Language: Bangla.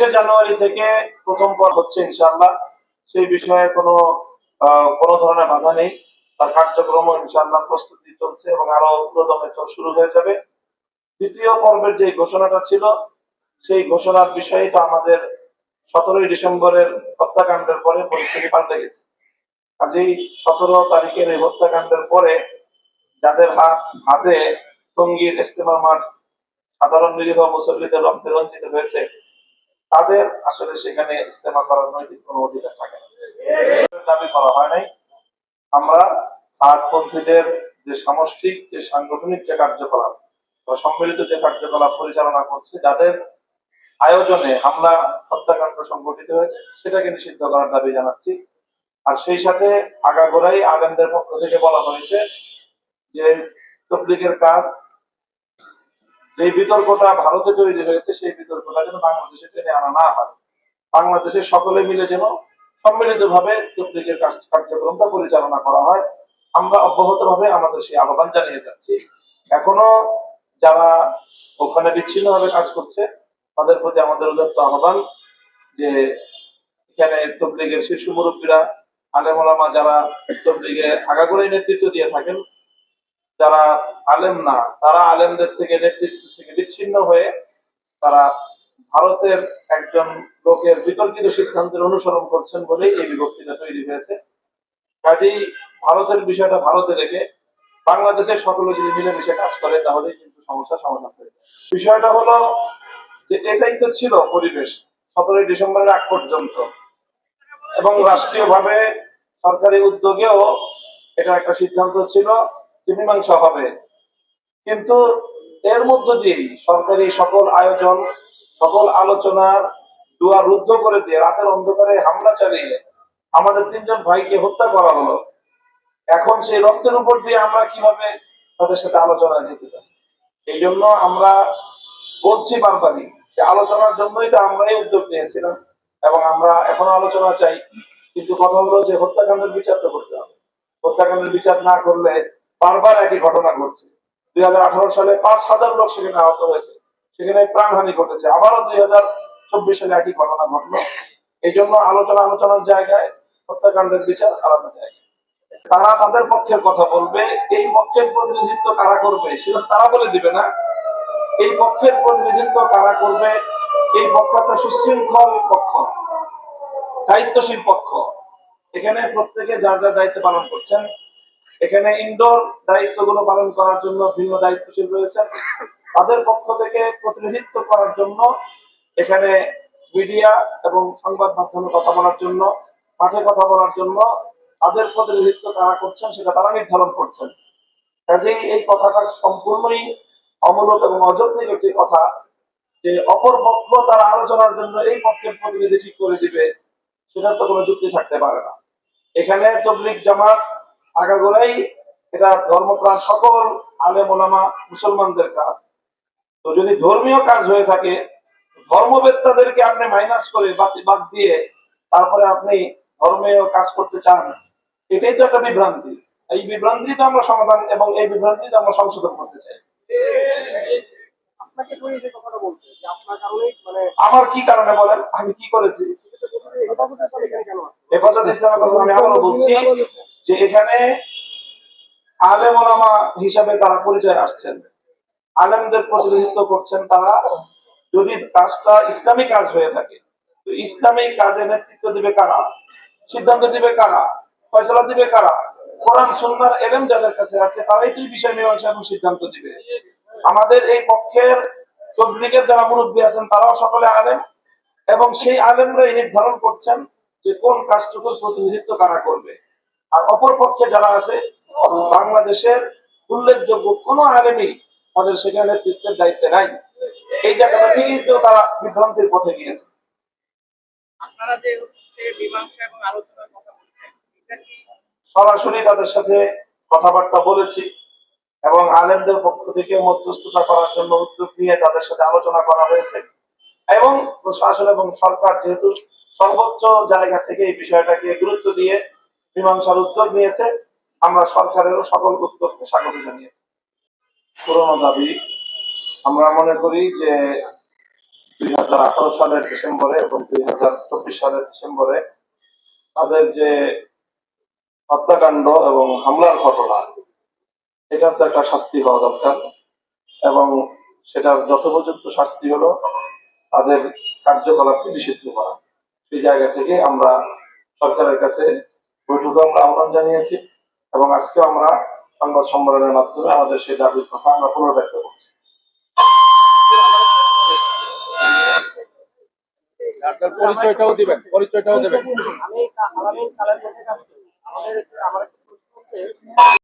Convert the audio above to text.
পঁচিশে জানুয়ারি থেকে প্রথম পর হচ্ছে ইনশাল্লাহ সেই বিষয়ে কোনো কোনো ধরনের বাধা নেই। তার কার্যক্রম ইনশাল্লাহ প্রস্তুতি চলছে এবং আরও প্রদমে শুরু হয়ে যাবে। দ্বিতীয় পর্বের যে ঘোষণাটা ছিল, সেই ঘোষণার বিষয়টা আমাদের সতেরোই ডিসেম্বরের হত্যাকাণ্ডের পরে পরিস্থিতি পাল্টে গেছে। কাজেই সতেরো তারিখের এই হত্যাকাণ্ডের পরে যাদের হাত, হাতে টঙ্গীর ইস্তেমার মাঠ সাধারণ নিরীহ মুসল্লিদের রক্তে রঞ্জিত হয়েছে তাদের আসলে সেখানে ইস্তেমা করার নৈতিক কোনো অধিকার থাকে দাবি করা হয় নাই। আমরা সাতপন্থীদের যে সামষ্টিক, যে সাংগঠনিক যে কার্যকলাপ বা সম্মিলিত যে কার্যকলাপ পরিচালনা করছে, যাদের আয়োজনে হামলা, হত্যাকাণ্ড সংঘটিত হয়েছে, সেটাকে নিষিদ্ধ করার দাবি জানাচ্ছি। আর সেই সাথে আগাগোড়াই আলেমদের পক্ষ থেকে বলা হয়েছে যে তবলিগের কাজ যে বিতর্কটা ভারতে তৈরি হয়েছে, সেই বিতর্কটা যেন বাংলাদেশে টেনে আনা না হয়। বাংলাদেশের সকলে মিলে যেন সম্মিলিত ভাবে কার্যক্রমটা পরিচালনা করা হয়। আমরা অব্যাহত ভাবে আমাদের সেই আহ্বান জানিয়ে যাচ্ছি। এখনও যারা ওখানে বিচ্ছিন্ন ভাবে কাজ করছে, তাদের প্রতি আমাদের উদাত্ত আহ্বান যে এখানে তবলিগের শীর্ষ মুরব্বীরা, আলেম যারা তবলিগে আগাগোড়াই নেতৃত্ব দিয়ে থাকেন যারা আলেম না, তারা আলেমদের থেকে নেতৃত্ব থেকে বিচ্ছিন্ন হয়ে তারা ভারতের একজন লোকের বিতর্কিত সিদ্ধান্তের অনুসরণ করছেন বলেই এই বিভক্তিটা তৈরি হয়েছে। কাজেই ভারতের বিষয়টা ভারতে রেখে বাংলাদেশের সকলে যদি মিলেমিশে কাজ করে তাহলে কিন্তু সমস্যার সমাধান হয়ে বিষয়টা হলো যে এটাই তো ছিল পরিবেশ সতেরোই ডিসেম্বরের আগ পর্যন্ত। এবং রাষ্ট্রীয়ভাবে সরকারি উদ্যোগেও এটা একটা সিদ্ধান্ত ছিল। মীমাংসা হবে। কিন্তু এর মধ্য দিয়েই সরকারি সকল আয়োজন, সকল আলোচনার দুয়ার রুদ্ধ করে দিয়ে রাতের অন্ধকারে হামলা চালিয়ে আমাদের তিনজন ভাইকে হত্যা করা হলো। এখন সেই রক্তের উপর দিয়ে আমরা কীভাবে তাদের সাথে আলোচনা যেতে পারি? এই জন্য আমরা বলছি বারবারই যে আলোচনার জন্যই তো আমরাই উদ্যোগ নিয়েছিলাম এবং আমরা এখনও আলোচনা চাই। কিন্তু কথা হলো যে হত্যাকাণ্ডের বিচার তো করতে হবে। হত্যাকাণ্ডের বিচার না করলে বারবার একই ঘটনা ঘটছে। দুই হাজার আঠারো সালে পাঁচ হাজার লোক সেখানে আহত হয়েছে। সেখানে প্রাণহানি ঘটেছে। আবারও দুই হাজার চব্বিশ সালে একই ঘটনা ঘটলো। এই জন্য আলোচনা আলোচনার জায়গায় হত্যাকাণ্ডের বিচার আলাদা জায়গায়। তারা তাদের পক্ষের কথা বলবে। এই পক্ষের প্রতিনিধিত্ব কারা করবে সেটা তারা বলে দিবে না। এই পক্ষের প্রতিনিধিত্ব কারা করবে? এই পক্ষ একটা সুশৃঙ্খল পক্ষ, দায়িত্বশীল পক্ষ। এখানে প্রত্যেকে যার যার দায়িত্ব পালন করছেন এখানে ইনডোর দায়িত্বগুলো পালন করার জন্য ভিন্ন দায়িত্বশীল রয়েছেন। তাদের পক্ষ থেকে প্রতিনিধিত্ব করার জন্য এখানে মিডিয়া এবং সংবাদ মাধ্যমে কথা বলার জন্য, মাঠে কথা বলার জন্য তাদের প্রতিনিধিত্ব কারা করছেন সেটা তারা নির্ধারণ করছেন। কাজেই এই কথাটা সম্পূর্ণই অমূলক এবং অযৌক্তিক একটি কথা যে অপর পক্ষ তারা আলোচনার জন্য এই পক্ষের প্রতিনিধি ঠিক করে দিবে, সেটার তো কোনো যুক্তি থাকতে পারে না। এখানে তবলিক জামাত আগাগোড়াই এটা ধর্মপ্রাণ সকল আলেম ওলামা মুসলমানদের কাজ। তো যদি ধর্মীয় কাজ হয়ে থাকে ধর্মবেত্তাদেরকে আপনি মাইনাস করে বাদ- দিয়ে তারপরে আপনি ধর্মীয় কাজ করতে চান এটাই তো একটা বিভ্রান্তি। এই বিভ্রান্তি তো আমরা সমাধান এবং এই বিভ্রান্তি তো আমরা সংশোধন করতে চাই। মানে আমার কি কারণে বলেন? আমি কি করেছি? হেফাজত ইসলামের কথা আমি আবারও বলছি যে এখানে আলেম ওলামা হিসাবে তারা পরিচয় আসছেন। আলেমদের প্রতিনিধিত্ব করছেন তারা। যদি কাজটা ইসলামী কাজ হয়ে থাকে, তো ইসলামী কাজে নেতৃত্ব দিবে কারা? সিদ্ধান্ত দিবে কারা? ফয়সলা দিবে কারা? কোরআন সুন্নার এলেম যাদের কাছে আছে, তারাই তো এই বিষয় মীমাংসা এবং সিদ্ধান্ত দিবে। আমাদের এই পক্ষের তবলিগের যারা মুরব্বী আছেন, তারাও সকলে আলেম এবং সেই আলেমরাই নির্ধারণ করছেন যে কোন কাজটুকুর প্রতিনিধিত্ব কারা করবে। আর অপর পক্ষে যারা আছে বাংলাদেশের উল্লেখযোগ্য কোনো আলেমই তাদের সেখানে নেতৃত্বের দায়িত্বে নাই। এই জায়গাটা থেকেই তো তারা বিভ্রান্তির পথে গিয়েছে। আপনারা যে মীমাংসা এবং আলোচনার কথা বলছেন সরাসরি তাদের সাথে কথাবার্তা বলেছি এবং আলেমদের পক্ষ থেকে মধ্যস্থতা করার জন্য উদ্যোগ নিয়ে তাদের সাথে আলোচনা করা হয়েছে। এবং প্রশাসন এবং সরকার যেহেতু সর্বোচ্চ জায়গা থেকে এই বিষয়টাকে গুরুত্ব দিয়ে মীমাংসার উদ্যোগ নিয়েছে। আমরা সরকারেরও সকল উদ্যোগকে স্বাগত জানিয়েছি। পুরনো দাবি, আমরা মনে করি যে দুই হাজার আঠারো সালের ডিসেম্বরে এবং দুই হাজার চব্বিশ সালের ডিসেম্বরে তাদের যে হত্যাকাণ্ড এবং হামলার ঘটনা, এটার তো একটা শাস্তি হওয়া দরকার এবং সেটার যথোপযুক্ত শাস্তি হলো তাদের কার্যকলাপকে নিষিদ্ধ করা। সেই জায়গা থেকে আমরা সরকারের কাছে বৈঠকে আমরা আহ্বান জানিয়েছি এবং আজকে আমরা সংবাদ সম্মেলনের মাধ্যমে আমাদের সেই দাবির কথা আমরা পুনর্ব্যক্ত করছি। পরিচয়টাও দিবেন পরিচয়টাও দেবেন। আমি আমাদের আমার একটা প্রশ্ন হচ্ছে